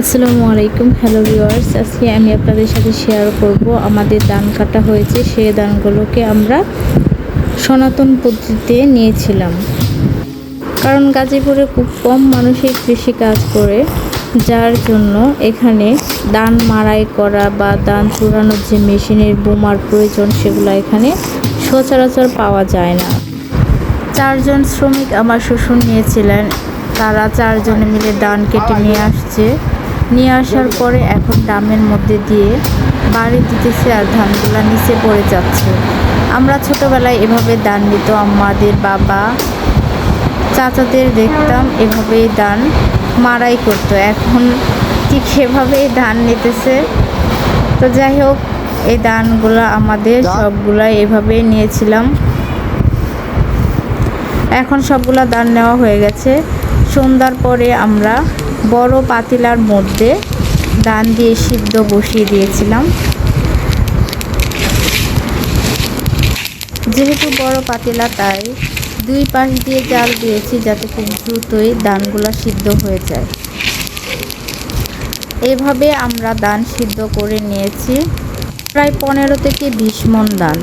আসসালামু আলাইকুম, hello viewers. আজকে আমি আপনাদের সাথে শেয়ার করব আমাদের ধান কাটা হয়েছে সেই ধানগুলোকে আমরা সনাতন পদ্ধতিতে নিয়েছিলাম। কারণ গাজীপুরে খুব কম মানুষই কৃষি কাজ করে, যার জন্য এখানে দান মাড়াই করা বা দান চুরানোর যে মেশিনের বোমার প্রয়োজন, সেগুলো এখানে সচরাচর পাওয়া যায় না। চারজন শ্রমিক আমার শ্বশুর নিয়েছিলেন, তারা চারজনে মিলে ধান কেটে নিয়ে আসছে। নিয়ে আসার পরে এখন ডামের মধ্যে দিয়ে বাড়ি দিতেছে আর ধানগুলো নিচে পড়ে যাচ্ছে। আমরা ছোটোবেলায় এভাবে দান নিত আমাদের বাবা চাচাদের দেখতাম এভাবেই দান মারাই করতো। এখন ঠিক সেভাবেই ধান নিতেছে। তো যাই হোক এই ধানগুলো আমাদের সবগুলা এভাবেই নিয়েছিলাম। এখন সবগুলা দান নেওয়া হয়ে গেছে। সন্ধ্যার পরে আমরা বড় পাতিলার মধ্যে দান দিয়ে সিদ্ধ বসিয়ে দিয়েছিলাম। যেহেতু বড় পাতিলা, তাই দুই পাশ দিয়ে জাল দিয়েছি যাতে খুব দ্রুতই দানগুলো সিদ্ধ হয়ে যায়। এভাবে আমরা দান সিদ্ধ করে নিয়েছি, প্রায় পনেরো থেকে বিশ মন দান।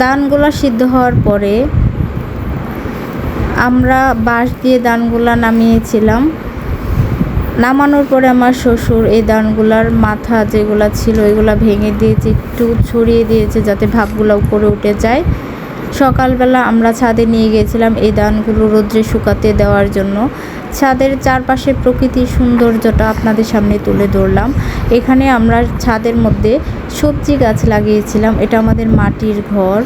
দানগুলো সিদ্ধ হওয়ার পরে আমরা বাঁশ দিয়ে দানগুলা নামিয়েছিলাম। নামানোর পরে আমার শ্বশুর এই দানগুলার মাথা যেগুলা ছিল এগুলা ভেঙে দিয়েছে, একটু ছড়িয়ে দিয়েছে যাতে ভাবগুলো উপরে উঠে যায়। সকালবেলা আমরা ছাদে নিয়ে গিয়েছিলাম এই দানগুলো রোদ্রে শুকাতে দেওয়ার জন্য। ছাদের চারপাশে প্রকৃতির সৌন্দর্যটা আপনাদের সামনে তুলে ধরলাম। এখানে আমরা ছাদের মধ্যে সবজি গাছ লাগিয়েছিলাম, এটা আমাদের মাটির ঘর।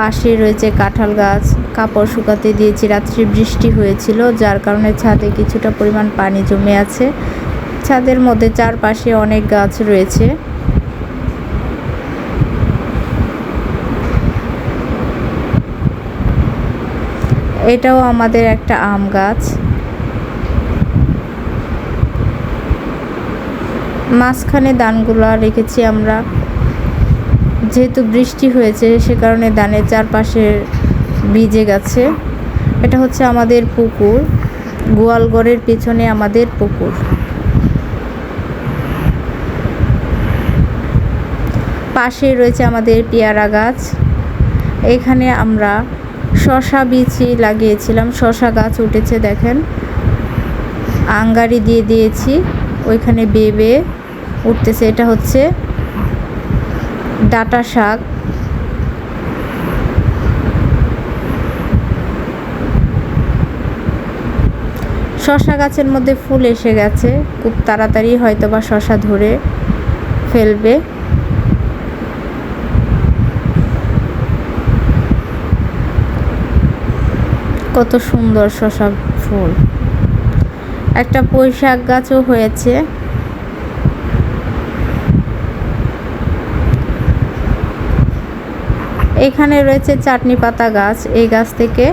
পাশে রয়েছে কাঁঠাল গাছ। কাপড় শুকাতে দিয়েছি, রাত্রি বৃষ্টি হয়েছিল, যার কারণে ছাদে কিছুটা পরিমাণ পানি জমে আছে। ছাদের মধ্যে চারপাশে অনেক গাছ রয়েছে। এটাও আমাদের একটা আম গাছ। মাঝখানে দানগুলো রেখেছি আমরা। যেহেতু বৃষ্টি হয়েছে, সে কারণে ধানের চারপাশে ভিজে গেছে। এটা হচ্ছে আমাদের পুকুর গোয়ালগড়ের পেছনে আমাদের পুকুর। পাশে রয়েছে আমাদের পেয়ারা গাছ। এখানে আমরা শশা বিচি লাগিয়েছিলাম, শশা গাছ উঠেছে দেখেন। আঙ্গারি দিয়ে দিয়েছি, ওইখানে বেবে উঠতেছে। এটা হচ্ছে ডাটা শাক। শশা গাছের মধ্যে ফুল এসে গেছে। খুব তাড়াতাড়ি হয়তো বা শশা ধরে ফেলবে। কত সুন্দর শশা ফুল। একটা পুঁই শাক গাছও হয়েছে। এখানে রয়েছে চাটনি পাতা গাছ। এই গাছ থেকে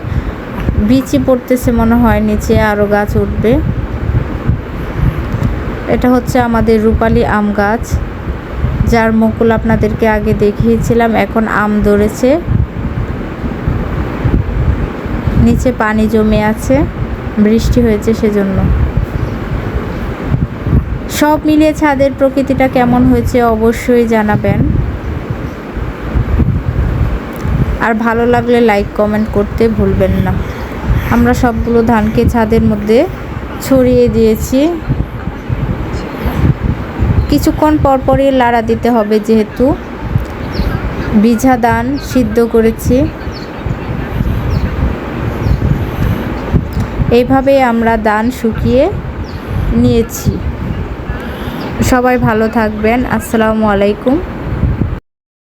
বিচি পড়তেছে মনে হয়, নিচে আরও গাছ উঠবে। এটা হচ্ছে আমাদের রূপালি আম গাছ। যার মুকুল আপনাদেরকে আগে দেখিয়েছিলাম, এখন আম ধরেছে। নিচে পানি জমে আছে, বৃষ্টি হয়েছে সেজন্য। সব মিলিয়ে ছাদের প্রকৃতিটা কেমন হয়েছে অবশ্যই জানাবেন। আর ভালো লাগলে লাইক কমেন্ট করতে ভুলবেন না। আমরা সবগুলো ধানকে ছাদের মধ্যে ছড়িয়ে দিয়েছি। কিছুক্ষণ পরপরই লাড়া দিতে হবে যেহেতু বিঝা দান সিদ্ধ করেছি। এইভাবে আমরা দান শুকিয়ে নিয়েছি। সবাই ভালো থাকবেন। আসসালামু আলাইকুম।